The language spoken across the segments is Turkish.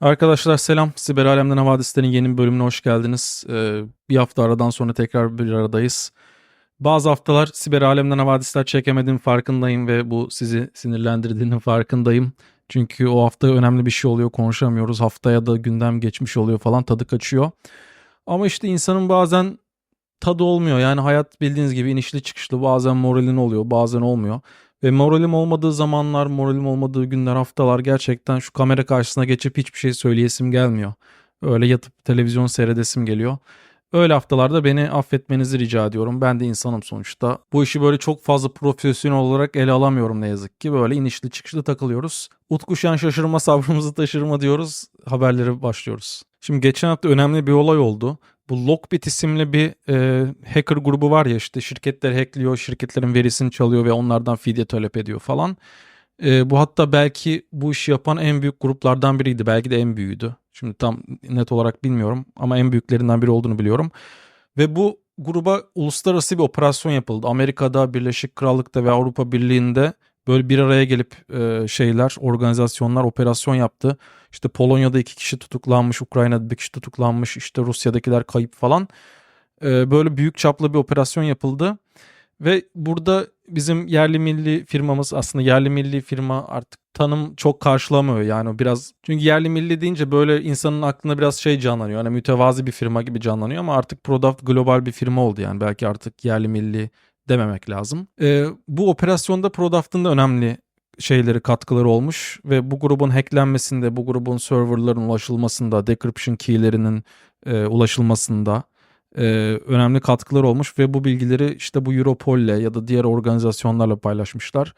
Arkadaşlar selam. Siber Alemden Havadislerin yeni bölümüne hoş geldiniz. Ee, bir hafta aradan sonra tekrar bir aradayız. Bazı haftalar Siber Alemden Havadisler çekemediğim farkındayım ve bu sizi sinirlendirdiğinin farkındayım. Çünkü o hafta önemli bir şey oluyor konuşamıyoruz. Haftaya da gündem geçmiş oluyor falan tadı kaçıyor. Ama işte insanın bazen tadı olmuyor. Yani hayat bildiğiniz gibi inişli çıkışlı bazen moralin oluyor bazen olmuyor. Ve moralim olmadığı zamanlar, moralim olmadığı günler, haftalar gerçekten şu kamera karşısına geçip hiçbir şey söyleyesim gelmiyor. Öyle yatıp televizyon seyredesim geliyor. Öyle haftalarda beni affetmenizi rica ediyorum. Ben de insanım sonuçta. Bu işi böyle çok fazla profesyonel olarak ele alamıyorum ne yazık ki. Böyle inişli çıkışlı takılıyoruz. Utku şan şaşırma sabrımızı taşırma diyoruz. Haberlere başlıyoruz. Şimdi geçen hafta önemli bir olay oldu. Bu Lockbit isimli bir e, hacker grubu var ya işte şirketler hackliyor, şirketlerin verisini çalıyor ve onlardan fidye talep ediyor falan. E, bu hatta belki bu işi yapan en büyük gruplardan biriydi. Belki de en büyüğüydü. Şimdi tam net olarak bilmiyorum ama en büyüklerinden biri olduğunu biliyorum. Ve bu gruba uluslararası bir operasyon yapıldı. Amerika'da, Birleşik Krallık'ta ve Avrupa Birliği'nde böyle bir araya gelip e, şeyler, organizasyonlar operasyon yaptı. İşte Polonya'da iki kişi tutuklanmış, Ukrayna'da bir kişi tutuklanmış, işte Rusya'dakiler kayıp falan. E, böyle büyük çaplı bir operasyon yapıldı. Ve burada bizim yerli milli firmamız aslında yerli milli firma artık tanım çok karşılamıyor yani biraz çünkü yerli milli deyince böyle insanın aklına biraz şey canlanıyor hani mütevazi bir firma gibi canlanıyor ama artık Product global bir firma oldu yani belki artık yerli milli dememek lazım. Ee, bu operasyonda Produkt'ın da önemli şeyleri katkıları olmuş ve bu grubun hacklenmesinde, bu grubun serverların ulaşılmasında, decryption key'lerinin e, ulaşılmasında e, önemli katkılar olmuş ve bu bilgileri işte bu Europol'le ya da diğer organizasyonlarla paylaşmışlar.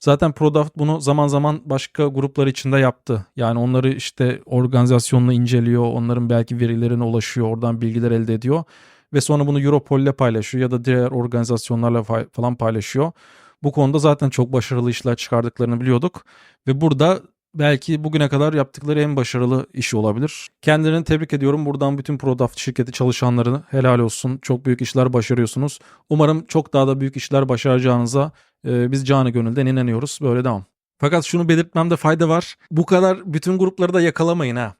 Zaten Product bunu zaman zaman başka gruplar içinde yaptı. Yani onları işte organizasyonla inceliyor, onların belki verilerine ulaşıyor, oradan bilgiler elde ediyor ve sonra bunu Europol'le paylaşıyor ya da diğer organizasyonlarla falan paylaşıyor. Bu konuda zaten çok başarılı işler çıkardıklarını biliyorduk ve burada belki bugüne kadar yaptıkları en başarılı işi olabilir. Kendilerini tebrik ediyorum. Buradan bütün Product şirketi çalışanlarını helal olsun. Çok büyük işler başarıyorsunuz. Umarım çok daha da büyük işler başaracağınıza e, biz canı gönülden inanıyoruz. Böyle devam. Fakat şunu belirtmemde fayda var. Bu kadar bütün grupları da yakalamayın ha.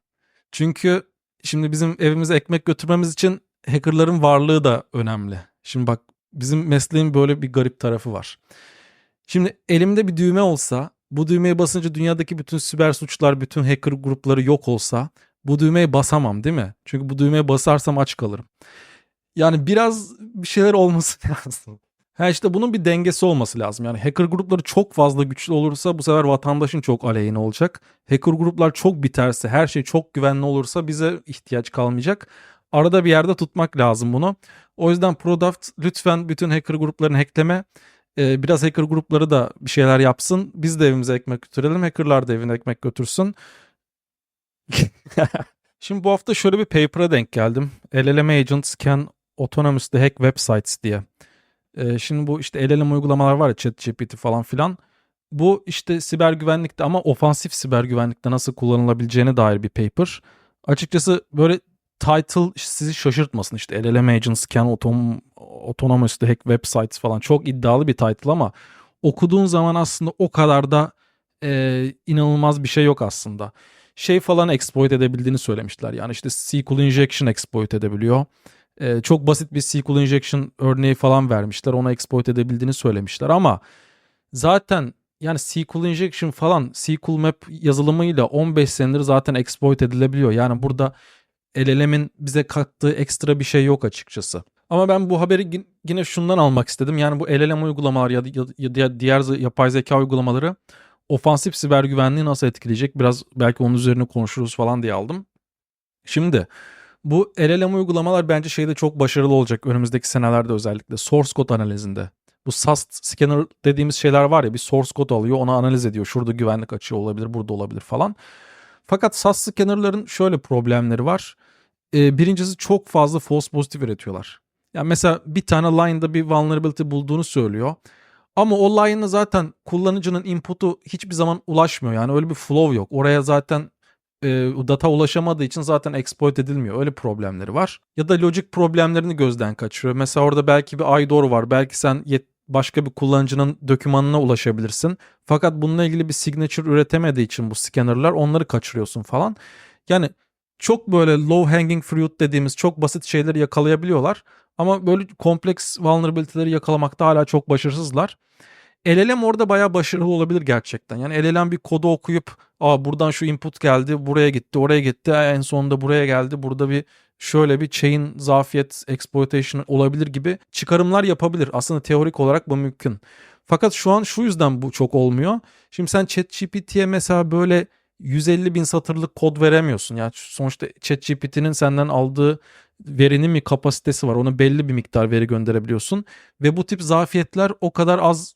Çünkü şimdi bizim evimize ekmek götürmemiz için hackerların varlığı da önemli. Şimdi bak bizim mesleğin böyle bir garip tarafı var. Şimdi elimde bir düğme olsa bu düğmeye basınca dünyadaki bütün siber suçlar, bütün hacker grupları yok olsa bu düğmeye basamam değil mi? Çünkü bu düğmeye basarsam aç kalırım. Yani biraz bir şeyler olması lazım. Ha işte bunun bir dengesi olması lazım. Yani hacker grupları çok fazla güçlü olursa bu sefer vatandaşın çok aleyhine olacak. Hacker gruplar çok biterse, her şey çok güvenli olursa bize ihtiyaç kalmayacak. Arada bir yerde tutmak lazım bunu. O yüzden Product lütfen bütün hacker gruplarını hackleme. Ee, biraz hacker grupları da bir şeyler yapsın. Biz de evimize ekmek götürelim. Hackerlar da evine ekmek götürsün. Şimdi bu hafta şöyle bir paper'a denk geldim. LLM agents can autonomously hack websites diye. Ee, şimdi bu işte LLM uygulamalar var ya ChatGPT falan filan. Bu işte siber güvenlikte ama ofansif siber güvenlikte nasıl kullanılabileceğine dair bir paper. Açıkçası böyle title sizi şaşırtmasın. İşte LLM Agents Can Autom Autonomously Hack Websites falan çok iddialı bir title ama okuduğun zaman aslında o kadar da e, inanılmaz bir şey yok aslında. Şey falan exploit edebildiğini söylemişler. Yani işte SQL injection exploit edebiliyor. E, çok basit bir SQL injection örneği falan vermişler. Ona exploit edebildiğini söylemişler ama zaten yani SQL injection falan SQL map yazılımıyla 15 senedir zaten exploit edilebiliyor. Yani burada LLM'in bize kattığı ekstra bir şey yok açıkçası. Ama ben bu haberi yine şundan almak istedim. Yani bu LLM uygulamalar ya, ya diğer yapay zeka uygulamaları ofansif siber güvenliği nasıl etkileyecek? Biraz belki onun üzerine konuşuruz falan diye aldım. Şimdi bu LLM uygulamalar bence şeyde çok başarılı olacak önümüzdeki senelerde özellikle source code analizinde. Bu SAS scanner dediğimiz şeyler var ya bir source code alıyor onu analiz ediyor. Şurada güvenlik açığı olabilir burada olabilir falan. Fakat SAS scanner'ların şöyle problemleri var. Ee, birincisi çok fazla false pozitif üretiyorlar. Yani mesela bir tane line'da bir vulnerability bulduğunu söylüyor. Ama o line'a zaten kullanıcının input'u hiçbir zaman ulaşmıyor. Yani öyle bir flow yok. Oraya zaten e, data ulaşamadığı için zaten exploit edilmiyor. Öyle problemleri var. Ya da logic problemlerini gözden kaçırıyor. Mesela orada belki bir IDOR var. Belki sen yet başka bir kullanıcının dokümanına ulaşabilirsin. Fakat bununla ilgili bir signature üretemediği için bu scannerlar onları kaçırıyorsun falan. Yani çok böyle low hanging fruit dediğimiz çok basit şeyleri yakalayabiliyorlar. Ama böyle kompleks vulnerability'leri yakalamakta hala çok başarısızlar. LLM orada bayağı başarılı olabilir gerçekten. Yani LLM bir kodu okuyup Aa, buradan şu input geldi, buraya gitti, oraya gitti, en sonunda buraya geldi. Burada bir şöyle bir chain zafiyet exploitation olabilir gibi çıkarımlar yapabilir. Aslında teorik olarak bu mümkün. Fakat şu an şu yüzden bu çok olmuyor. Şimdi sen ChatGPT'ye mesela böyle 150 bin satırlık kod veremiyorsun. Yani sonuçta ChatGPT'nin senden aldığı verinin bir kapasitesi var. Ona belli bir miktar veri gönderebiliyorsun. Ve bu tip zafiyetler o kadar az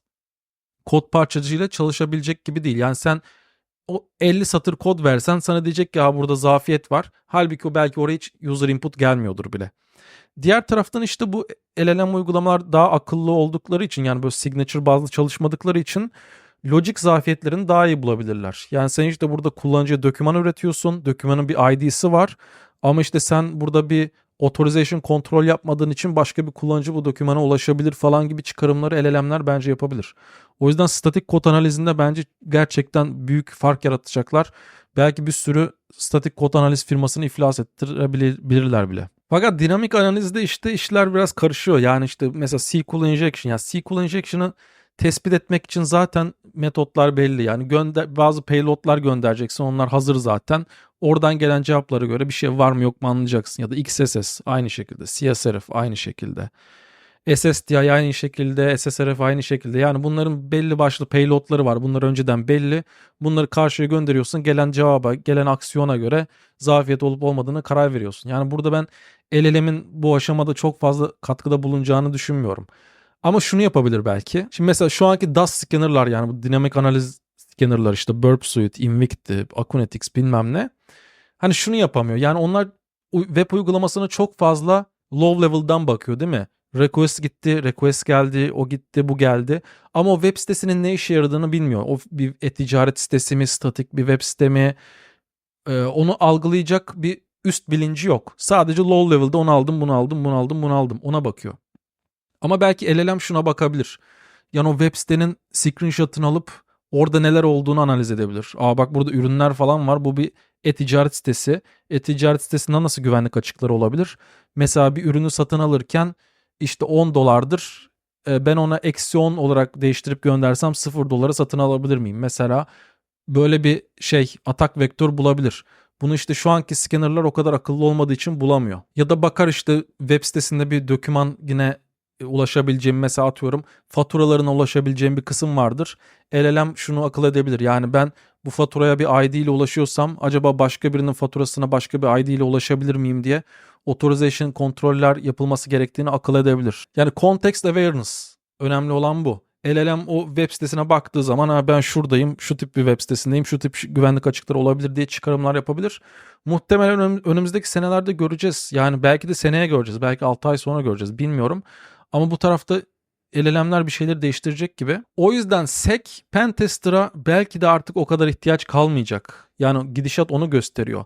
kod parçacığıyla çalışabilecek gibi değil. Yani sen o 50 satır kod versen sana diyecek ki ha burada zafiyet var. Halbuki o belki oraya hiç user input gelmiyordur bile. Diğer taraftan işte bu LLM uygulamalar daha akıllı oldukları için yani böyle signature bazlı çalışmadıkları için lojik zafiyetlerini daha iyi bulabilirler. Yani sen işte burada kullanıcıya doküman üretiyorsun. Dokümanın bir ID'si var. Ama işte sen burada bir authorization kontrol yapmadığın için başka bir kullanıcı bu dokümana ulaşabilir falan gibi çıkarımları LLM'ler bence yapabilir. O yüzden statik kod analizinde bence gerçekten büyük fark yaratacaklar. Belki bir sürü statik kod analiz firmasını iflas ettirebilirler bile. Fakat dinamik analizde işte işler biraz karışıyor. Yani işte mesela SQL injection yani SQL injection'ı tespit etmek için zaten metotlar belli. Yani gönder bazı payloadlar göndereceksin. Onlar hazır zaten. Oradan gelen cevaplara göre bir şey var mı yok mu anlayacaksın. Ya da XSS aynı şekilde. CSRF aynı şekilde. SSDI aynı şekilde, SSRF aynı şekilde. Yani bunların belli başlı payloadları var. Bunlar önceden belli. Bunları karşıya gönderiyorsun. Gelen cevaba, gelen aksiyona göre zafiyet olup olmadığını karar veriyorsun. Yani burada ben LLM'in bu aşamada çok fazla katkıda bulunacağını düşünmüyorum. Ama şunu yapabilir belki. Şimdi mesela şu anki DAS scanner'lar yani bu dinamik analiz scanner'lar işte Burp Suite, Invicti, Akunetix bilmem ne. Hani şunu yapamıyor. Yani onlar web uygulamasına çok fazla low level'dan bakıyor değil mi? Request gitti, request geldi, o gitti, bu geldi. Ama o web sitesinin ne işe yaradığını bilmiyor. O bir e-ticaret sitesi mi, statik bir web site mi? Ee, onu algılayacak bir üst bilinci yok. Sadece low level'da onu aldım, bunu aldım, bunu aldım, bunu aldım. Ona bakıyor. Ama belki LLM şuna bakabilir. Yani o web sitenin screenshot'ını alıp orada neler olduğunu analiz edebilir. Aa bak burada ürünler falan var. Bu bir e-ticaret sitesi. E-ticaret sitesinde nasıl güvenlik açıkları olabilir? Mesela bir ürünü satın alırken işte 10 dolardır. Ben ona eksi 10 olarak değiştirip göndersem 0 dolara satın alabilir miyim? Mesela böyle bir şey atak vektör bulabilir. Bunu işte şu anki scannerlar o kadar akıllı olmadığı için bulamıyor. Ya da bakar işte web sitesinde bir doküman yine e, ulaşabileceğim mesela atıyorum faturalarına ulaşabileceğim bir kısım vardır. LLM şunu akıl edebilir. Yani ben bu faturaya bir ID ile ulaşıyorsam acaba başka birinin faturasına başka bir ID ile ulaşabilir miyim diye authorization kontroller yapılması gerektiğini akıl edebilir. Yani context awareness önemli olan bu. LLM o web sitesine baktığı zaman ha ben şuradayım, şu tip bir web sitesindeyim, şu tip güvenlik açıkları olabilir diye çıkarımlar yapabilir. Muhtemelen önümüzdeki senelerde göreceğiz. Yani belki de seneye göreceğiz, belki 6 ay sonra göreceğiz bilmiyorum. Ama bu tarafta LLM'ler bir şeyleri değiştirecek gibi. O yüzden SEC Pentester'a belki de artık o kadar ihtiyaç kalmayacak. Yani gidişat onu gösteriyor.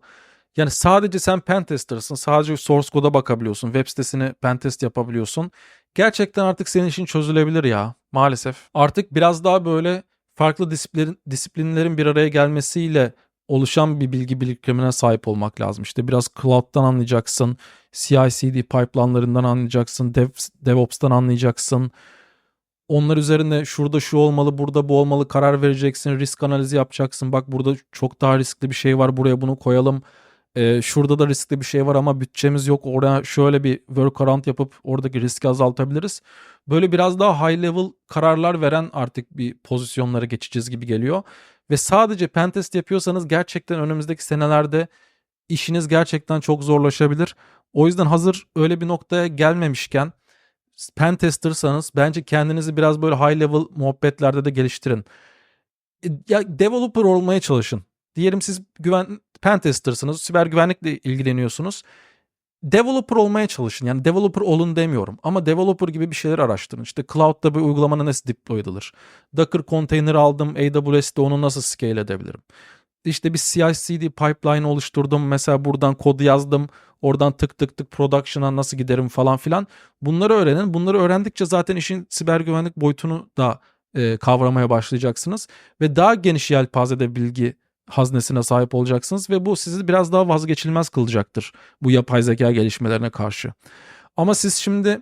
Yani sadece sen pentester'sın. Sadece source code'a bakabiliyorsun. Web sitesini pentest yapabiliyorsun. Gerçekten artık senin için çözülebilir ya maalesef. Artık biraz daha böyle farklı disiplin, disiplinlerin bir araya gelmesiyle oluşan bir bilgi birikimine sahip olmak lazım. İşte biraz cloud'dan anlayacaksın, CI/CD pipeline'larından anlayacaksın, Dev, DevOps'tan anlayacaksın. Onlar üzerine şurada şu olmalı, burada bu olmalı karar vereceksin, risk analizi yapacaksın. Bak burada çok daha riskli bir şey var, buraya bunu koyalım. Ee, şurada da riskli bir şey var ama bütçemiz yok. Oraya şöyle bir workaround yapıp oradaki riski azaltabiliriz. Böyle biraz daha high level kararlar veren artık bir pozisyonlara geçeceğiz gibi geliyor. Ve sadece pentest yapıyorsanız gerçekten önümüzdeki senelerde işiniz gerçekten çok zorlaşabilir. O yüzden hazır öyle bir noktaya gelmemişken pentestersanız bence kendinizi biraz böyle high level muhabbetlerde de geliştirin. E, ya developer olmaya çalışın. Diyelim siz güven pentester'sınız, siber güvenlikle ilgileniyorsunuz. Developer olmaya çalışın. Yani developer olun demiyorum. Ama developer gibi bir şeyler araştırın. İşte cloud'da bir uygulama nasıl deploy edilir? Docker container aldım. AWS'de onu nasıl scale edebilirim? İşte bir CI/CD pipeline oluşturdum. Mesela buradan kodu yazdım. Oradan tık tık tık production'a nasıl giderim falan filan. Bunları öğrenin. Bunları öğrendikçe zaten işin siber güvenlik boyutunu da e, kavramaya başlayacaksınız. Ve daha geniş yelpazede bilgi haznesine sahip olacaksınız ve bu sizi biraz daha vazgeçilmez kılacaktır bu yapay zeka gelişmelerine karşı. Ama siz şimdi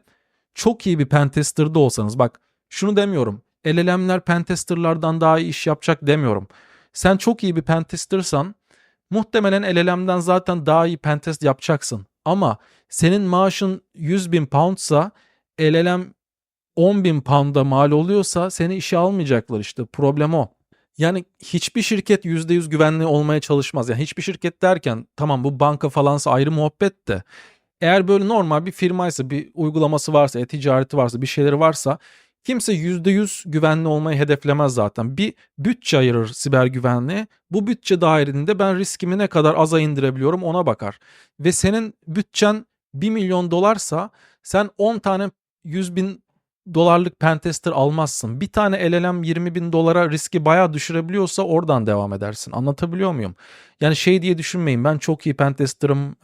çok iyi bir pentester'da olsanız bak şunu demiyorum. LLM'ler pentester'lardan daha iyi iş yapacak demiyorum. Sen çok iyi bir pentester'san muhtemelen LLM'den zaten daha iyi pentest yapacaksın. Ama senin maaşın 100 bin poundsa LLM 10 bin pound'a mal oluyorsa seni işe almayacaklar işte problem o. Yani hiçbir şirket %100 güvenli olmaya çalışmaz. Yani hiçbir şirket derken tamam bu banka falansa ayrı muhabbet de eğer böyle normal bir firmaysa, bir uygulaması varsa, e-ticareti varsa, bir şeyleri varsa kimse %100 güvenli olmayı hedeflemez zaten. Bir bütçe ayırır siber güvenliğe. Bu bütçe dahilinde ben riskimi ne kadar aza indirebiliyorum ona bakar. Ve senin bütçen 1 milyon dolarsa sen 10 tane 100 bin dolarlık pentester almazsın. Bir tane LLM 20 bin dolara riski bayağı düşürebiliyorsa oradan devam edersin. Anlatabiliyor muyum? Yani şey diye düşünmeyin ben çok iyi pentester'ım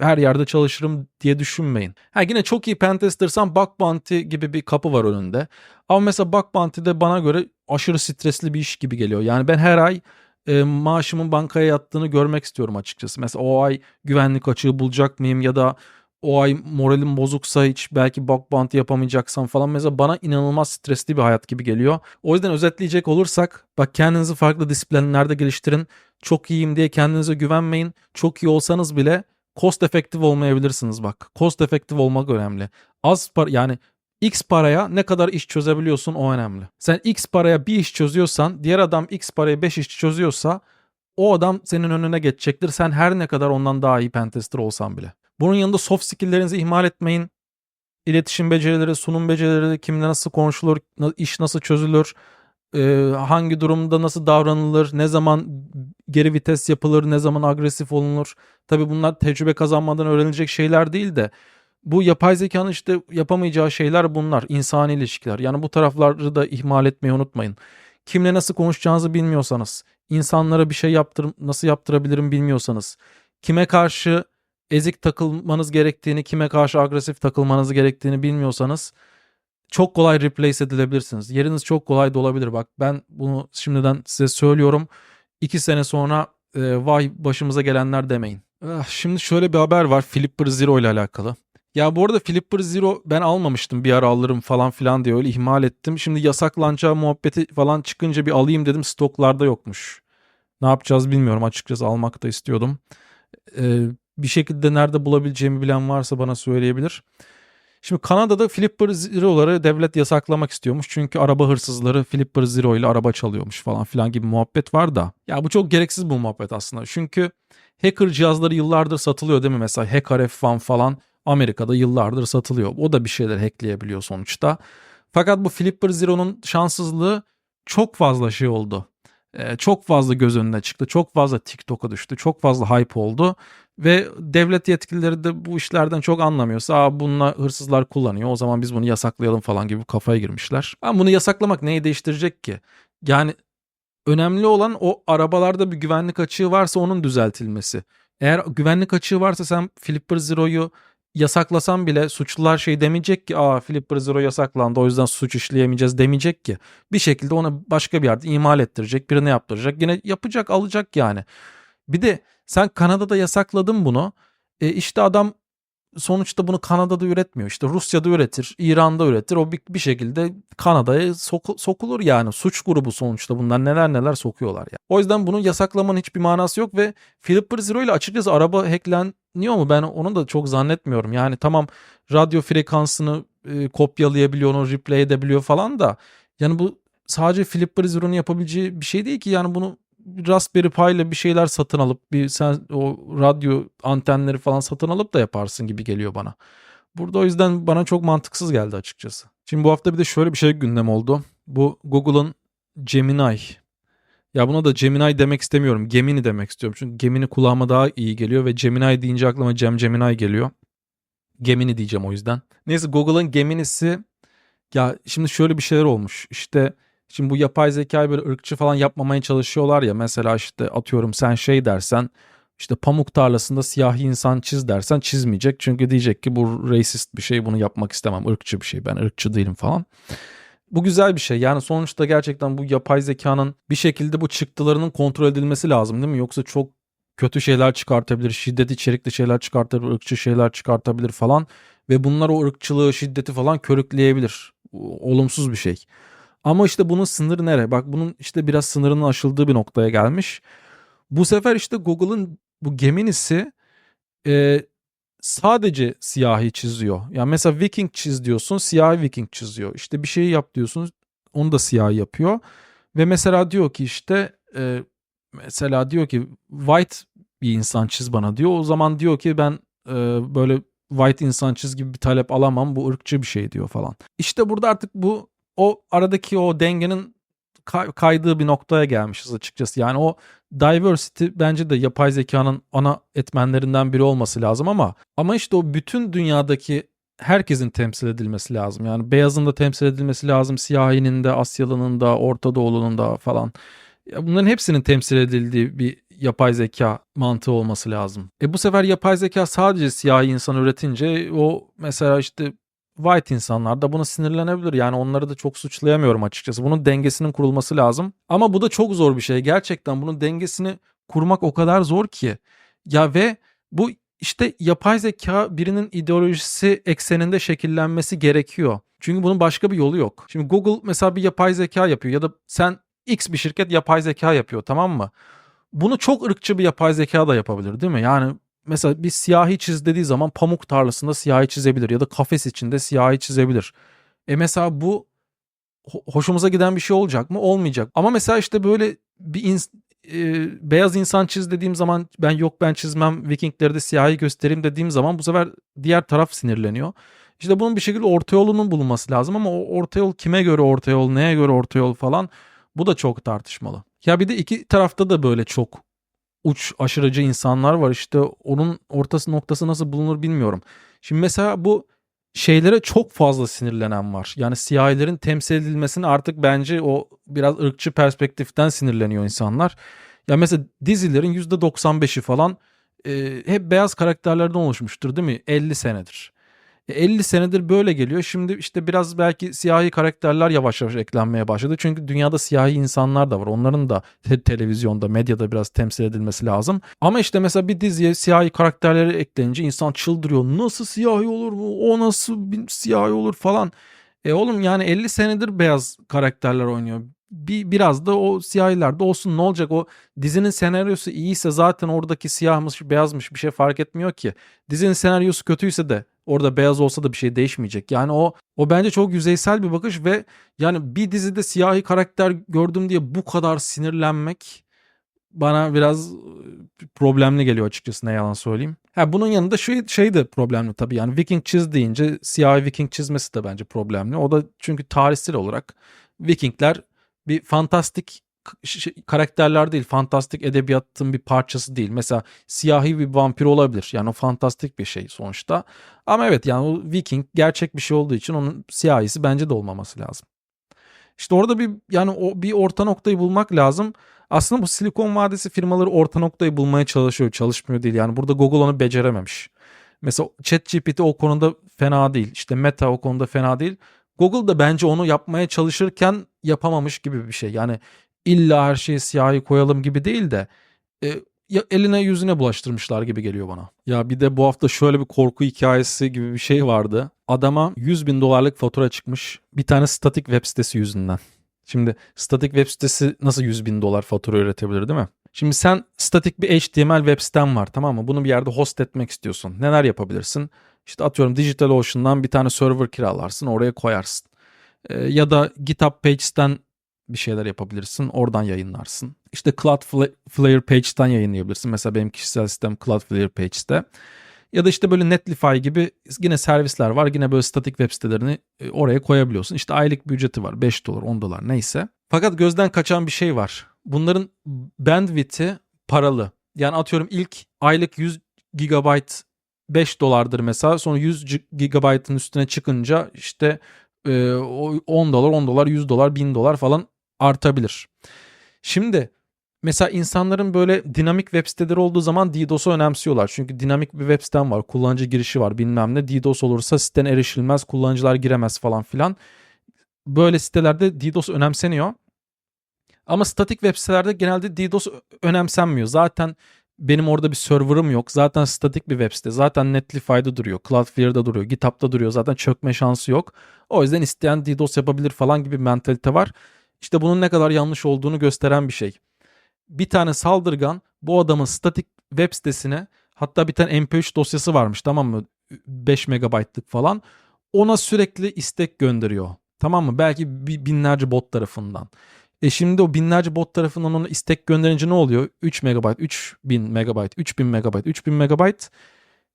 her yerde çalışırım diye düşünmeyin. Ha yine çok iyi pentester'san bug bounty gibi bir kapı var önünde. Ama mesela bug bounty de bana göre aşırı stresli bir iş gibi geliyor. Yani ben her ay e, maaşımın bankaya yattığını görmek istiyorum açıkçası. Mesela o ay güvenlik açığı bulacak mıyım ya da o ay moralim bozuksa hiç belki bug bounty yapamayacaksam falan mesela bana inanılmaz stresli bir hayat gibi geliyor. O yüzden özetleyecek olursak bak kendinizi farklı disiplinlerde geliştirin. Çok iyiyim diye kendinize güvenmeyin. Çok iyi olsanız bile cost effective olmayabilirsiniz bak. Cost effective olmak önemli. Az par yani X paraya ne kadar iş çözebiliyorsun o önemli. Sen X paraya bir iş çözüyorsan diğer adam X paraya 5 iş çözüyorsa o adam senin önüne geçecektir. Sen her ne kadar ondan daha iyi pentester olsan bile. Bunun yanında soft skill'lerinizi ihmal etmeyin. İletişim becerileri, sunum becerileri, kimle nasıl konuşulur, iş nasıl çözülür, hangi durumda nasıl davranılır, ne zaman geri vites yapılır, ne zaman agresif olunur. Tabi bunlar tecrübe kazanmadan öğrenilecek şeyler değil de bu yapay zekanın işte yapamayacağı şeyler bunlar. insani ilişkiler. Yani bu tarafları da ihmal etmeyi unutmayın. Kimle nasıl konuşacağınızı bilmiyorsanız, insanlara bir şey yaptır nasıl yaptırabilirim bilmiyorsanız, kime karşı ezik takılmanız gerektiğini, kime karşı agresif takılmanız gerektiğini bilmiyorsanız çok kolay replace edilebilirsiniz. Yeriniz çok kolay dolabilir. Bak ben bunu şimdiden size söylüyorum. İki sene sonra e, vay başımıza gelenler demeyin. Ah, şimdi şöyle bir haber var Flipper Zero ile alakalı. Ya bu arada Flipper Zero ben almamıştım bir ara alırım falan filan diye öyle ihmal ettim. Şimdi yasaklanacağı muhabbeti falan çıkınca bir alayım dedim stoklarda yokmuş. Ne yapacağız bilmiyorum açıkçası almak da istiyordum. Ee, bir şekilde nerede bulabileceğimi bilen varsa bana söyleyebilir. Şimdi Kanada'da Flipper Zero'ları devlet yasaklamak istiyormuş. Çünkü araba hırsızları Flipper Zero ile araba çalıyormuş falan filan gibi muhabbet var da. Ya bu çok gereksiz bu muhabbet aslında. Çünkü hacker cihazları yıllardır satılıyor değil mi? Mesela Hacker F1 falan Amerika'da yıllardır satılıyor. O da bir şeyler hackleyebiliyor sonuçta. Fakat bu Flipper Zero'nun şanssızlığı çok fazla şey oldu. Ee, çok fazla göz önüne çıktı. Çok fazla TikTok'a düştü. Çok fazla hype oldu. Ve devlet yetkilileri de bu işlerden çok anlamıyorsa Aa, bununla hırsızlar kullanıyor o zaman biz bunu yasaklayalım falan gibi kafaya girmişler. Ama bunu yasaklamak neyi değiştirecek ki? Yani önemli olan o arabalarda bir güvenlik açığı varsa onun düzeltilmesi. Eğer güvenlik açığı varsa sen Flipper Zero'yu yasaklasan bile suçlular şey demeyecek ki aa Flipper Zero yasaklandı o yüzden suç işleyemeyeceğiz demeyecek ki. Bir şekilde onu başka bir yerde imal ettirecek birine yaptıracak yine yapacak alacak yani. Bir de sen Kanada'da yasakladın bunu. E işte adam sonuçta bunu Kanada'da üretmiyor. İşte Rusya'da üretir, İran'da üretir. O bir, bir şekilde Kanada'ya soku, sokulur yani. Suç grubu sonuçta bunlar neler neler sokuyorlar ya. Yani. O yüzden bunu yasaklamanın hiçbir manası yok ve Flipper Zero ile açıkçası araba hackleniyor mu? Ben onu da çok zannetmiyorum. Yani tamam radyo frekansını e, kopyalayabiliyor, onu replay edebiliyor falan da yani bu sadece Flipper Zero'nun yapabileceği bir şey değil ki. Yani bunu Raspberry Pi ile bir şeyler satın alıp bir sen o radyo antenleri falan satın alıp da yaparsın gibi geliyor bana. Burada o yüzden bana çok mantıksız geldi açıkçası. Şimdi bu hafta bir de şöyle bir şey gündem oldu. Bu Google'ın Gemini. Ya buna da Gemini demek istemiyorum. Gemini demek istiyorum. Çünkü Gemini kulağıma daha iyi geliyor ve Gemini deyince aklıma Cem Gemini geliyor. Gemini diyeceğim o yüzden. Neyse Google'ın Gemini'si ya şimdi şöyle bir şeyler olmuş. İşte Şimdi bu yapay zekayı böyle ırkçı falan yapmamaya çalışıyorlar ya. Mesela işte atıyorum sen şey dersen işte pamuk tarlasında siyahi insan çiz dersen çizmeyecek. Çünkü diyecek ki bu racist bir şey bunu yapmak istemem. ırkçı bir şey ben ırkçı değilim falan. Bu güzel bir şey. Yani sonuçta gerçekten bu yapay zekanın bir şekilde bu çıktılarının kontrol edilmesi lazım değil mi? Yoksa çok kötü şeyler çıkartabilir, şiddet içerikli şeyler çıkartabilir, ırkçı şeyler çıkartabilir falan ve bunlar o ırkçılığı, şiddeti falan körükleyebilir. Olumsuz bir şey. Ama işte bunun sınırı nere? Bak bunun işte biraz sınırının aşıldığı bir noktaya gelmiş. Bu sefer işte Google'ın bu Gemini'si e, sadece siyahi çiziyor. Yani mesela Viking çiz diyorsun, siyahi Viking çiziyor. İşte bir şeyi yap diyorsun, onu da siyahi yapıyor. Ve mesela diyor ki işte e, mesela diyor ki white bir insan çiz bana diyor. O zaman diyor ki ben e, böyle white insan çiz gibi bir talep alamam. Bu ırkçı bir şey diyor falan. İşte burada artık bu o aradaki o dengenin kaydığı bir noktaya gelmişiz açıkçası. Yani o diversity bence de yapay zekanın ana etmenlerinden biri olması lazım ama ama işte o bütün dünyadaki herkesin temsil edilmesi lazım. Yani beyazın da temsil edilmesi lazım, siyahinin de, Asyalı'nın da, Orta Doğulu'nun da falan. Bunların hepsinin temsil edildiği bir yapay zeka mantığı olması lazım. E bu sefer yapay zeka sadece siyahi insan üretince o mesela işte white insanlar da buna sinirlenebilir. Yani onları da çok suçlayamıyorum açıkçası. Bunun dengesinin kurulması lazım. Ama bu da çok zor bir şey. Gerçekten bunun dengesini kurmak o kadar zor ki. Ya ve bu işte yapay zeka birinin ideolojisi ekseninde şekillenmesi gerekiyor. Çünkü bunun başka bir yolu yok. Şimdi Google mesela bir yapay zeka yapıyor ya da sen X bir şirket yapay zeka yapıyor tamam mı? Bunu çok ırkçı bir yapay zeka da yapabilir değil mi? Yani mesela bir siyahi çiz dediği zaman pamuk tarlasında siyahi çizebilir ya da kafes içinde siyahi çizebilir. E mesela bu hoşumuza giden bir şey olacak mı? Olmayacak. Ama mesela işte böyle bir ins e, beyaz insan çiz dediğim zaman ben yok ben çizmem Vikingleri de siyahi göstereyim dediğim zaman bu sefer diğer taraf sinirleniyor. İşte bunun bir şekilde orta yolunun bulunması lazım ama o orta yol kime göre orta yol, neye göre orta yol falan bu da çok tartışmalı. Ya bir de iki tarafta da böyle çok uç aşırıcı insanlar var. İşte onun ortası noktası nasıl bulunur bilmiyorum. Şimdi mesela bu şeylere çok fazla sinirlenen var. Yani siyahilerin temsil edilmesini artık bence o biraz ırkçı perspektiften sinirleniyor insanlar. Ya mesela dizilerin %95'i falan e, hep beyaz karakterlerden oluşmuştur değil mi? 50 senedir. 50 senedir böyle geliyor. Şimdi işte biraz belki siyahi karakterler yavaş yavaş eklenmeye başladı. Çünkü dünyada siyahi insanlar da var. Onların da te- televizyonda, medyada biraz temsil edilmesi lazım. Ama işte mesela bir diziye siyahi karakterleri eklenince insan çıldırıyor. Nasıl siyahi olur bu? O nasıl bir siyahi olur falan. E oğlum yani 50 senedir beyaz karakterler oynuyor. Bir, biraz da o siyahiler de olsun ne olacak o dizinin senaryosu iyiyse zaten oradaki siyahmış beyazmış bir şey fark etmiyor ki. Dizinin senaryosu kötüyse de Orada beyaz olsa da bir şey değişmeyecek. Yani o o bence çok yüzeysel bir bakış ve yani bir dizide siyahi karakter gördüm diye bu kadar sinirlenmek bana biraz problemli geliyor açıkçası ne yalan söyleyeyim. Ha bunun yanında şu şey de problemli tabii yani Viking çiz deyince siyahi Viking çizmesi de bence problemli. O da çünkü tarihsel olarak Vikingler bir fantastik karakterler değil, fantastik edebiyatın bir parçası değil. Mesela siyahi bir vampir olabilir. Yani o fantastik bir şey sonuçta. Ama evet yani o Viking gerçek bir şey olduğu için onun siyahisi bence de olmaması lazım. İşte orada bir yani o bir orta noktayı bulmak lazım. Aslında bu Silikon Vadisi firmaları orta noktayı bulmaya çalışıyor, çalışmıyor değil. Yani burada Google onu becerememiş. Mesela ChatGPT o konuda fena değil. İşte Meta o konuda fena değil. Google da bence onu yapmaya çalışırken yapamamış gibi bir şey. Yani illa her şeyi siyahi koyalım gibi değil de e, eline yüzüne bulaştırmışlar gibi geliyor bana. Ya bir de bu hafta şöyle bir korku hikayesi gibi bir şey vardı. Adama 100 bin dolarlık fatura çıkmış bir tane statik web sitesi yüzünden. Şimdi statik web sitesi nasıl 100 bin dolar fatura üretebilir değil mi? Şimdi sen statik bir HTML web siten var tamam mı? Bunu bir yerde host etmek istiyorsun. Neler yapabilirsin? İşte atıyorum DigitalOcean'dan bir tane server kiralarsın oraya koyarsın. Ee, ya da GitHub Pages'ten bir şeyler yapabilirsin. Oradan yayınlarsın. İşte Cloudflare Page'den yayınlayabilirsin. Mesela benim kişisel sistem Cloudflare Page'de. Ya da işte böyle Netlify gibi yine servisler var. Yine böyle statik web sitelerini e, oraya koyabiliyorsun. İşte aylık bir var. 5 dolar, 10 dolar neyse. Fakat gözden kaçan bir şey var. Bunların bandwidth'i paralı. Yani atıyorum ilk aylık 100 gigabyte 5 dolardır mesela. Sonra 100 gigabyte'ın üstüne çıkınca işte 10 e, dolar, 10 dolar, 100 dolar, 1000 dolar falan artabilir. Şimdi mesela insanların böyle dinamik web siteleri olduğu zaman DDoS'u önemsiyorlar. Çünkü dinamik bir web sitem var, kullanıcı girişi var bilmem ne. DDoS olursa siten erişilmez, kullanıcılar giremez falan filan. böyle sitelerde DDoS önemseniyor. Ama statik web sitelerde genelde DDoS önemsenmiyor. Zaten benim orada bir server'ım yok. Zaten statik bir web site. Zaten Netlify'da duruyor. Cloudflare'da duruyor. GitHub'da duruyor. Zaten çökme şansı yok. O yüzden isteyen DDoS yapabilir falan gibi bir mentalite var. İşte bunun ne kadar yanlış olduğunu gösteren bir şey. Bir tane saldırgan bu adamın statik web sitesine hatta bir tane MP3 dosyası varmış tamam mı? 5 megabaytlık falan. Ona sürekli istek gönderiyor. Tamam mı? Belki binlerce bot tarafından. E şimdi o binlerce bot tarafından ona istek gönderince ne oluyor? 3 megabayt, 3000 megabayt, 3000 megabayt, 3000 megabayt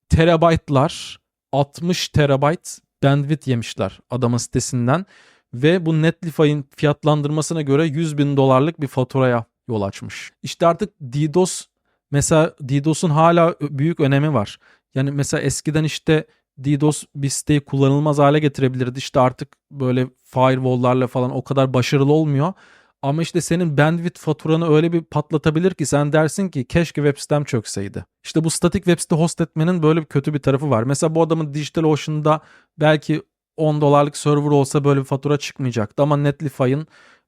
terabaytlar 60 terabayt bandwidth yemişler adamın sitesinden ve bu Netlify'in fiyatlandırmasına göre 100 bin dolarlık bir faturaya yol açmış. İşte artık DDoS mesela DDoS'un hala büyük önemi var. Yani mesela eskiden işte DDoS bir siteyi kullanılmaz hale getirebilirdi. İşte artık böyle firewall'larla falan o kadar başarılı olmuyor. Ama işte senin bandwidth faturanı öyle bir patlatabilir ki sen dersin ki keşke web sitem çökseydi. İşte bu statik web site host etmenin böyle bir kötü bir tarafı var. Mesela bu adamın DigitalOcean'da belki 10 dolarlık server olsa böyle bir fatura çıkmayacaktı. Ama Netlify'ın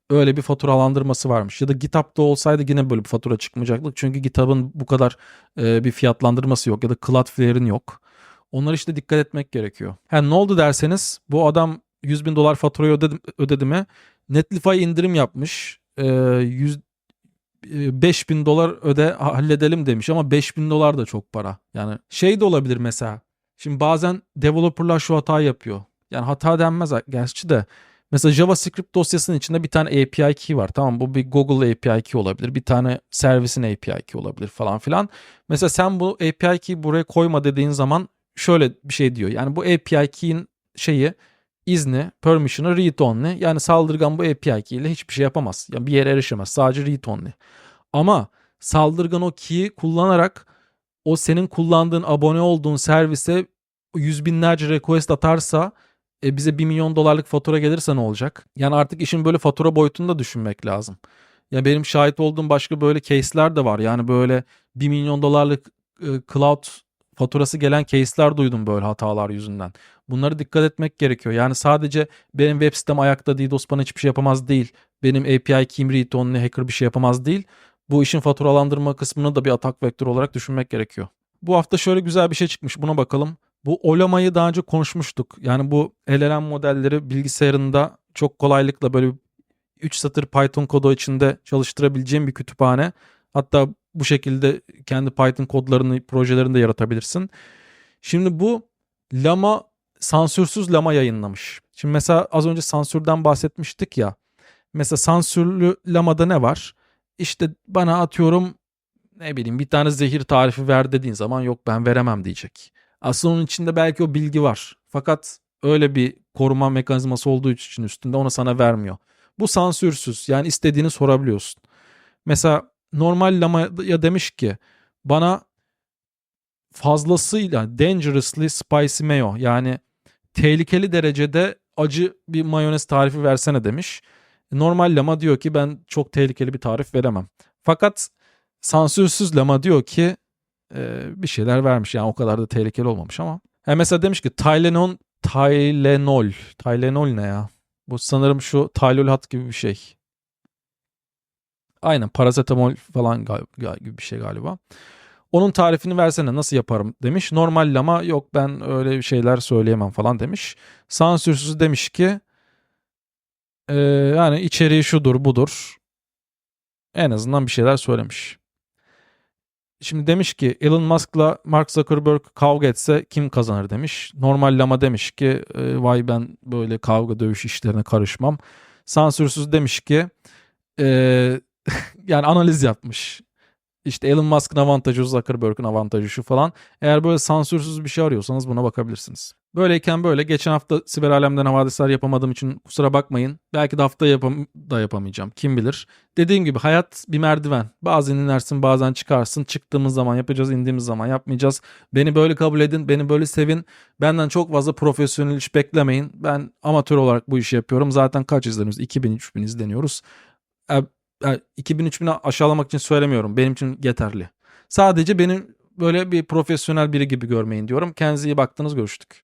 öyle bir faturalandırması varmış. Ya da GitHub'da olsaydı yine böyle bir fatura çıkmayacaktı. Çünkü GitHub'ın bu kadar e, bir fiyatlandırması yok ya da Cloudflare'in yok. Onlara işte dikkat etmek gerekiyor. Ha, ne oldu derseniz bu adam 100 bin dolar faturayı ödedi, ödedi mi? Netlify indirim yapmış. E, 100, 5 bin dolar öde halledelim demiş ama 5 bin dolar da çok para. Yani şey de olabilir mesela. Şimdi bazen developerlar şu hata yapıyor. Yani hata denmez gerçi de. Mesela JavaScript dosyasının içinde bir tane API key var. Tamam bu bir Google API key olabilir. Bir tane servisin API key olabilir falan filan. Mesela sen bu API key buraya koyma dediğin zaman şöyle bir şey diyor. Yani bu API key'in şeyi izni, permission'ı read only. Yani saldırgan bu API key ile hiçbir şey yapamaz. Yani bir yere erişemez. Sadece read only. Ama saldırgan o key'i kullanarak o senin kullandığın abone olduğun servise yüz binlerce request atarsa e, bize 1 milyon dolarlık fatura gelirse ne olacak? Yani artık işin böyle fatura boyutunu da düşünmek lazım. Ya benim şahit olduğum başka böyle case'ler de var. Yani böyle 1 milyon dolarlık e, cloud faturası gelen case'ler duydum böyle hatalar yüzünden. Bunları dikkat etmek gerekiyor. Yani sadece benim web sitem ayakta DDoS bana hiçbir şey yapamaz değil. Benim API kim read only hacker bir şey yapamaz değil. Bu işin faturalandırma kısmını da bir atak vektörü olarak düşünmek gerekiyor. Bu hafta şöyle güzel bir şey çıkmış. Buna bakalım. Bu olamayı daha önce konuşmuştuk. Yani bu LLM modelleri bilgisayarında çok kolaylıkla böyle 3 satır Python kodu içinde çalıştırabileceğim bir kütüphane. Hatta bu şekilde kendi Python kodlarını, projelerini de yaratabilirsin. Şimdi bu Lama sansürsüz Lama yayınlamış. Şimdi mesela az önce sansürden bahsetmiştik ya. Mesela sansürlü Lama'da ne var? İşte bana atıyorum ne bileyim bir tane zehir tarifi ver dediğin zaman yok ben veremem diyecek. Aslında onun içinde belki o bilgi var. Fakat öyle bir koruma mekanizması olduğu için üstünde onu sana vermiyor. Bu sansürsüz. Yani istediğini sorabiliyorsun. Mesela normal lamaya demiş ki bana fazlasıyla dangerously spicy mayo yani tehlikeli derecede acı bir mayonez tarifi versene demiş. Normal lama diyor ki ben çok tehlikeli bir tarif veremem. Fakat sansürsüz lama diyor ki bir şeyler vermiş. Yani o kadar da tehlikeli olmamış ama. Yani mesela demiş ki Tylenol, Tylenol. Tylenol ne ya? Bu sanırım şu Tylenol hat gibi bir şey. Aynen parasetamol falan gibi bir şey galiba. Onun tarifini versene nasıl yaparım demiş. Normal lama yok ben öyle şeyler söyleyemem falan demiş. Sansürsüz demiş ki e, yani içeriği şudur budur. En azından bir şeyler söylemiş. Şimdi demiş ki Elon Musk'la Mark Zuckerberg kavga etse kim kazanır demiş. Normal lama demiş ki e, vay ben böyle kavga dövüş işlerine karışmam. Sansürsüz demiş ki e, yani analiz yapmış. İşte Elon Musk'ın avantajı, Zuckerberg'in avantajı şu falan. Eğer böyle sansürsüz bir şey arıyorsanız buna bakabilirsiniz. Böyleyken böyle geçen hafta siber alemden havadisler yapamadığım için kusura bakmayın. Belki de hafta yapam da yapamayacağım. Kim bilir. Dediğim gibi hayat bir merdiven. Bazen inersin bazen çıkarsın. Çıktığımız zaman yapacağız indiğimiz zaman yapmayacağız. Beni böyle kabul edin. Beni böyle sevin. Benden çok fazla profesyonel iş beklemeyin. Ben amatör olarak bu işi yapıyorum. Zaten kaç izleniyoruz? 2000-3000 izleniyoruz. E, 2000-3000'i aşağılamak için söylemiyorum. Benim için yeterli. Sadece benim böyle bir profesyonel biri gibi görmeyin diyorum. Kendinize iyi baktınız görüştük.